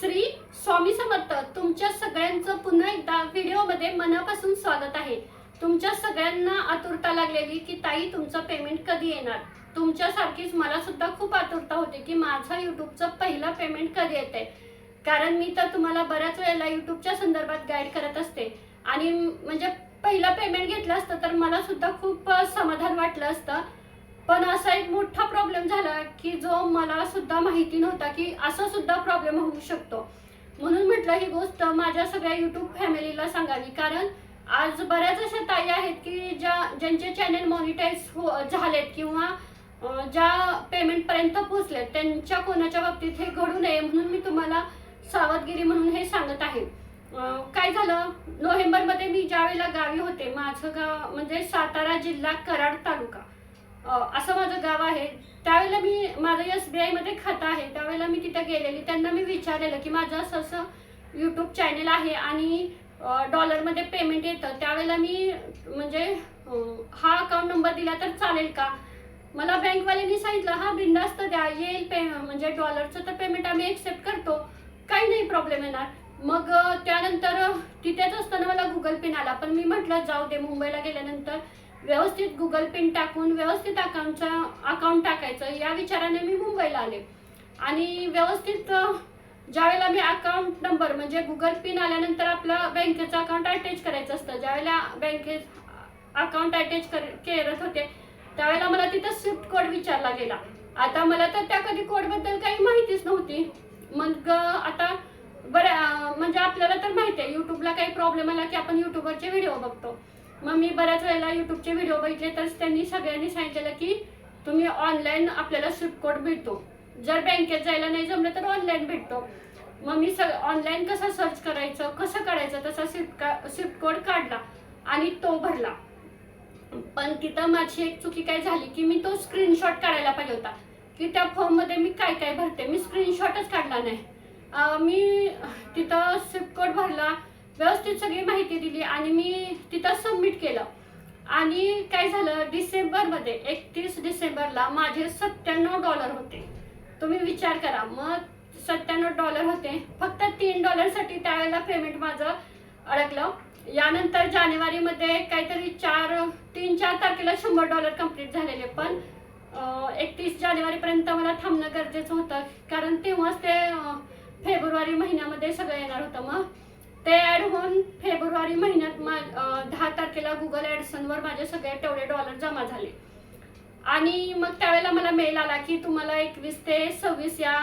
श्री स्वामी समर्थ तुमच्या सगळ्यांचं पुन्हा एकदा व्हिडिओमध्ये मनापासून स्वागत आहे. तुमच्या सगळ्यांना आतुरता लागलेली की ताई तुमचं पेमेंट कधी येणार? तुमच्यासारखीच मला सुद्धा खूप आतुरता होती की माझं युट्यूबचं पहिलं पेमेंट कधी येते कारण मी तर तुम्हाला बऱ्याच वेळेला युट्यूबच्या संदर्भात गाईड करत असते. आणि म्हणजे पहिलं पेमेंट घेतलं असतं तर मला सुद्धा खूप समाधान वाटलं असतं. पण असा एक मोठा प्रॉब्लेम झाला की जो मला सुद्धा माहिती नव्हता की असा सुद्धा प्रॉब्लेम होऊ शकतो. म्हणून म्हटलं ही गोष्ट माझ्या सगळ्या युट्यूब फॅमिलीला सांगावी. कारण आज बऱ्याच अशा ताई आहेत की ज्या ज्यांचे चॅनल मॉनिटाईज हो झालेत किंवा ज्या पेमेंटपर्यंत पोहोचलेत त्यांच्या कोणाच्या बाबतीत हे घडू नये म्हणून मी तुम्हाला सावधगिरी म्हणून हे सांगत आहे. काय झालं? नोव्हेंबरमध्ये मी ज्या वेळेला गावी होते माझं गाव म्हणजे सातारा जिल्हा कराड तालुका. असं माझं गाव आहे. त्यावेळेला मी माझं एस बी आयमध्ये खातं आहे. त्यावेळेला मी तिथे गेलेली. त्यांना मी विचारलेलं की माझं असं असं यूट्यूब चॅनल आहे आणि डॉलरमध्ये पेमेंट येतं. त्यावेळेला मी म्हणजे हा अकाउंट नंबर दिला तर चालेल का? मला बँकवाल्यांनी सांगितलं हा बिंदास्त द्या. येईल पे म्हणजे डॉलरचं तर पेमेंट आम्ही एक्सेप्ट करतो. काही नाही प्रॉब्लेम येणार. मग त्यानंतर तिथेच असताना मला गुगल पेन आला. पण मी म्हटलं जाऊ दे मुंबईला गेल्यानंतर व्यवस्थित गुगल पिन टाकून व्यवस्थित अकाउंटचा अकाउंट टाकायचं या विचाराने मी मुंबईला आले. आणि व्यवस्थित ज्यावेळेला मी अकाउंट नंबर म्हणजे गुगल पिन आल्यानंतर आपलं बँकेचं अकाउंट अटॅच करायचं असतं. ज्यावेळेला बँकेत अकाउंट अटॅच कर करत होते त्यावेळेला मला तिथं स्विफ्ट कोड विचारला गेला. आता मला तर त्या कधी कोडबद्दल काही माहितीच नव्हती. मग आता बऱ्या म्हणजे आपल्याला तर माहिती आहे यूट्यूबला काही प्रॉब्लेम आला की आपण यूट्यूबवरचे व्हिडिओ बघतो. मग मी बऱ्याच वेळेला युट्यूबचे व्हिडिओ बघितले तर त्यांनी सगळ्यांनी सांगितलेलं की तुम्ही ऑनलाईन आपल्याला स्विफ्ट कोड भेटतो जर बँकेत जायला नाही जमलं तर ऑनलाईन भेटतो. मग मी स ऑनलाईन कसं सर्च करायचं कसं काढायचं तसा स्विफ्ट का स्विफ्ट कोड काढला आणि तो भरला. पण तिथं माझी एक चुकी काय झाली की मी तो स्क्रीनशॉट काढायला पाहिजे होता. की त्या फॉर्ममध्ये मी काय काय भरते? मी स्क्रीनशॉटच काढला नाही. मी तिथं स्विफ्ट कोड भरला व्यवस्थित सगळी माहिती दिली आणि मी तिथं सबमिट केलं. आणि काय झालं? डिसेंबरमध्ये एकतीस डिसेंबरला माझे सत्त्याण्णव डॉलर होते. तुम्ही विचार करा मग सत्त्याण्णव डॉलर होते. फक्त तीन डॉलरसाठी त्यावेळेला पेमेंट माझं अडकलं. यानंतर जानेवारीमध्ये काहीतरी चार तीन चार तारखेला शंभर डॉलर कंप्लीट झालेले. पण एकतीस जानेवारीपर्यंत मला थांबणं गरजेचं होतं. कारण तेव्हाच ते फेब्रुवारी महिन्यामध्ये सगळं येणार होतं. मग ते ॲड होऊन फेब्रुवारी महिन्यात मा दहा तारखेला गुगल ॲडसनवर माझे सगळे तेवढे डॉलर जमा झाले. आणि मग त्यावेळेला मला मेल आला की तुम्हाला एकवीस ते सव्वीस या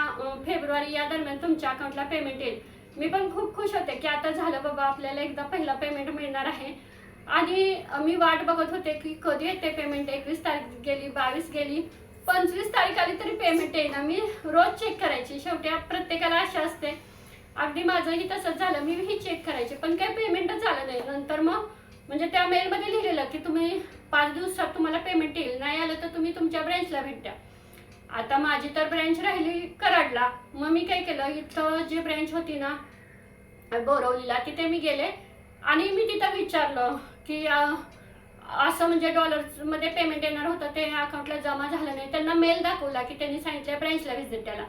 फेब्रुवारी या दरम्यान तुमच्या अकाउंटला पेमेंट येईल. मी पण खूप खुश होते की आता झालं बाबा आपल्याला एकदा पहिला पेमेंट मिळणार आहे. आणि मी वाट बघत होते की कधी येते पेमेंट एकवीस तारीख गेली बावीस गेली पंचवीस तारीख आली तरी पेमेंट येईना. मी रोज चेक करायची. शेवटी प्रत्येकाला आशा असते अगदी माझंही तसंच झालं. मी ही चेक करायचे. पण काही पेमेंटच झालं नाही. नंतर मग म्हणजे त्या मेलमध्ये लिहिलेलं की तुम्ही पाच दिवसात तुम्हाला पेमेंट येईल. नाही आलं तर तुम्ही तुमच्या ब्रँचला भेटा. आता माझी तर ब्रँच राहिली कराडला. मग मी काय केलं? इथं जी ब्रँच होती ना बोरवलीला तिथे मी गेले. आणि मी तिथं विचारलं की असं म्हणजे डॉलर्समध्ये पेमेंट येणार होतं. ते अकाउंटला जमा झालं नाही. त्यांना मेल दाखवला की त्यांनी सांगितलं ब्रँचला व्हिजिट द्यायला.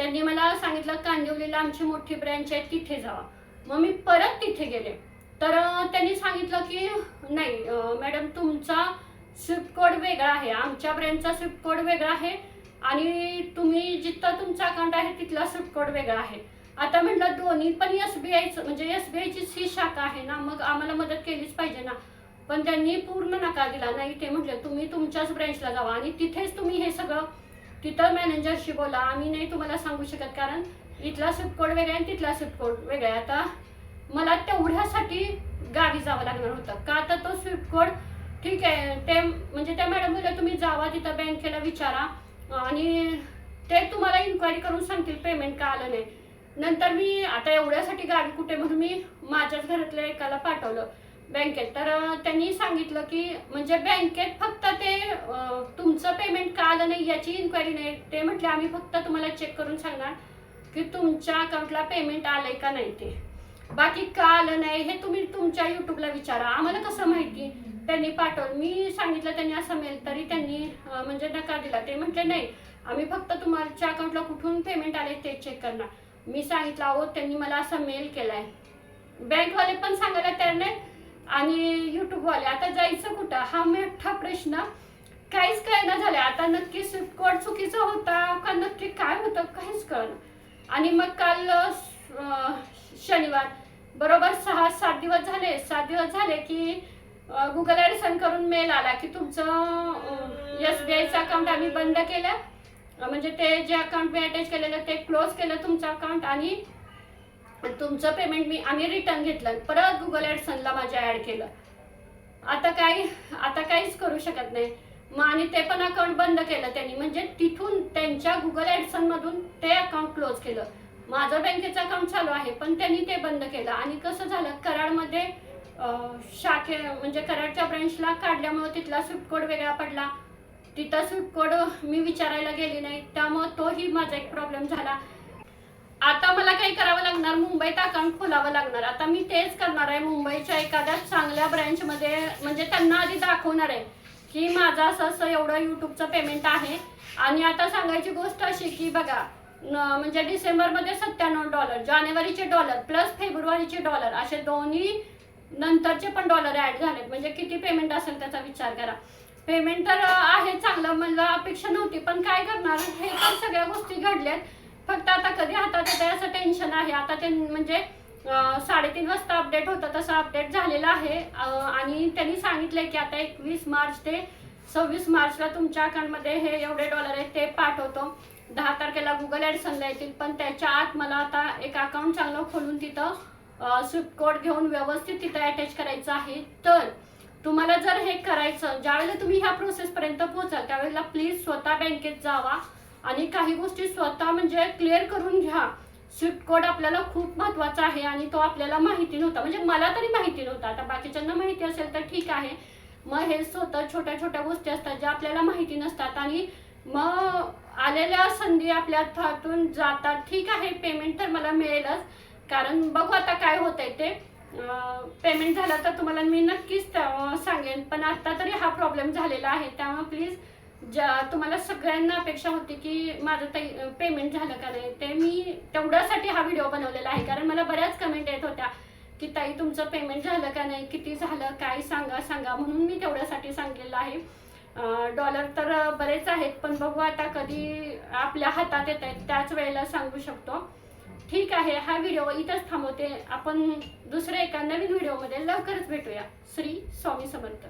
त्यांनी मला सांगितलं कांदिवलीला आमची मोठी ब्रँच आहे तिथे जावा. मग मी परत तिथे गेले. तर त्यांनी सांगितलं की नाही मॅडम तुमचा स्विफ्ट कोड वेगळा आहे. आमच्या ब्रँचचा स्विफ्ट कोड वेगळा आहे आणि तुम्ही जिथं तुमचं अकाउंट आहे तिथला स्विफ्ट कोड वेगळा आहे. आता म्हटलं दोन्ही पण एस बी आयचं म्हणजे एस बी आयचीच ही शाखा आहे ना मग आम्हाला मदत केलीच पाहिजे ना. पण त्यांनी पूर्ण नकार दिला. नाही ते म्हटलं तुम्ही तुमच्याच ब्रँचला जावा आणि तिथेच तुम्ही हे सगळं तिथं मॅनेजरशी बोला. आम्ही नाही तुम्हाला सांगू शकत कारण इथला स्विफ्ट कोड वेगळा आहे आणि तिथला स्विफ्ट कोड वेगळा आहे. आता मला तेवढ्यासाठी गावी जावं लागणार होतं. का तर तो स्विफ्ट कोड ठीक आहे ते म्हणजे त्या मॅडम बोलल्या तुम्ही जावा तिथं बँकेला विचारा. आणि ते तुम्हाला इन्क्वायरी करून सांगतील पेमेंट का आलं नाही? नंतर मी आता एवढ्यासाठी गावी कुठे म्हणून मी माझ्याच घरातल्या एकाला पाठवलं. बँकेत. तर त्यांनी सांगितलं की म्हणजे बँकेत फक्त ते तुमचं पेमेंट का आलं नाही याची इन्क्वायरी नाही. ते म्हटले आम्ही फक्त तुम्हाला चेक करून सांगणार की तुमच्या अकाउंटला पेमेंट आलंय का नाही ते. बाकी का आलं नाही हे तुम्ही तुमच्या युट्यूबला विचारा. आम्हाला कसं माहिती? त्यांनी पाठवलं. मी सांगितलं त्यांनी असं मेल तरी त्यांनी म्हणजे नकार दिला. ते म्हटले नाही आम्ही फक्त तुमच्या अकाउंटला कुठून पेमेंट आले ते चेक करणार. मी सांगितलं अहो त्यांनी मला असा मेल केलाय. बँकवाले पण सांगायला तयार नाही आणि युट्यूबवाले आता जायचं कुठं? हा मोठा प्रश्न. काहीच कळना झालं आता नक्की स्विफ्ट कोड चुकीचा होता का नक्की काय होतं काहीच कळलं आणि मग काल शनिवार बरोबर सहा सात दिवस झाले. सात दिवस झाले की गुगल ॲडिसन करून मेल आला की तुमचं एस बी आयचं अकाउंट आम्ही बंद केलं. म्हणजे ते जे अकाउंट मी अटॅच केलेलं ते क्लोज केलं तुमचं अकाउंट आणि तुमचं पेमेंट मी आम्ही रिटर्न घेतलं. परत गुगल ॲडसनला माझ्या ॲड केलं. आता काय आता काहीच करू शकत नाही. मग आणि ते पण अकाउंट बंद केलं त्यांनी. म्हणजे तिथून त्यांच्या गुगल ॲडसन मधून ते अकाउंट क्लोज केलं. माझं बँकेचं अकाउंट चालू आहे पण त्यांनी ते बंद केलं. आणि कसं झालं कराडमध्ये शाखे म्हणजे कराडच्या ब्रँचला काढल्यामुळे तिथला स्विफ्ट कोड वेगळा पडला. तिथं स्विफ्ट कोड मी विचारायला गेली नाही. त्यामुळं तोही माझा एक प्रॉब्लेम झाला. आता मला काही करावं लागणार? मुंबईत अकाउंट खोलावं लागणार. आता मी तेच करणार आहे. मुंबईच्या एखाद्या चांगल्या ब्रँचमध्ये म्हणजे त्यांना आधी दाखवणार आहे की माझं असं असं एवढं युट्यूबचं पेमेंट आहे. आणि आता सांगायची गोष्ट अशी की बघा म्हणजे डिसेंबरमध्ये सत्त्याण्णव डॉलर जानेवारीचे डॉलर प्लस फेब्रुवारीचे डॉलर असे दोन्ही नंतरचे पण डॉलर ॲड झालेत. म्हणजे किती पेमेंट असेल त्याचा विचार करा. पेमेंट तर आहे चांगलं मला अपेक्षा नव्हती पण काय करणार? हे पण सगळ्या गोष्टी घडल्यात. फक्त आता कधी हातात येते असं टेन्शन आहे? आता ते म्हणजे साडेतीन वाजता अपडेट होतं तसं अपडेट झालेलं आहे. आणि त्यांनी सांगितलंय की आता एकवीस मार्च ते सव्वीस मार्चला तुमच्या अकाउंटमध्ये हे एवढे डॉलर आहेत ते पाठवतो. दहा तारखेला गुगल ॲडसनला येतील पण त्याच्या आत मला आता एक अकाउंट चांगलं खोलून तिथं स्विफ्ट कोड घेऊन व्यवस्थित तिथं अटॅच करायचं आहे. तर तुम्हाला जर हे करायचं ज्यावेळेला तुम्ही ह्या प्रोसेसपर्यंत पोहोचाल त्यावेळेला प्लीज स्वतः बँकेत जावा. आणि काही गोष्टी स्वतः म्हणजे क्लिअर करून घ्या. स्विफ्ट कोड आपल्याला खूप महत्त्वाचा आहे आणि तो आपल्याला माहिती नव्हता. म्हणजे मला तरी माहिती नव्हता. आता बाकीच्यांना माहिती असेल तर ठीक आहे. मग हे स्वतः छोट्या छोट्या गोष्टी असतात ज्या आपल्याला माहिती नसतात आणि मग आलेल्या संधी आपल्या हातून जातात. ठीक आहे पेमेंट तर मला मिळेलच. कारण बघू आता काय होतंय ते. पेमेंट झालं तर तुम्हाला मी नक्कीच सांगेन. पण आत्ता तरी हा प्रॉब्लेम झालेला आहे. त्यामुळे प्लीज ज्या तुम्हाला सगळ्यांना अपेक्षा होती की माझं ताई पेमेंट झालं का नाही ते मी तेवढ्यासाठी हा व्हिडिओ बनवलेला आहे. कारण मला बऱ्याच कमेंट येत होत्या की ताई तुमचं पेमेंट झालं का नाही? किती झालं? काय सांगा सांगा. म्हणून मी तेवढ्यासाठी सांगितलेलं आहे. डॉलर तर बरेच आहेत पण बघू आता कधी आपल्या हातात येत आहेत त्याच वेळेला सांगू शकतो. ठीक आहे हा व्हिडिओ इथंच थांबवते. आपण दुसऱ्या एका नवीन व्हिडिओमध्ये लवकरच भेटूया. श्री स्वामी समर्थ.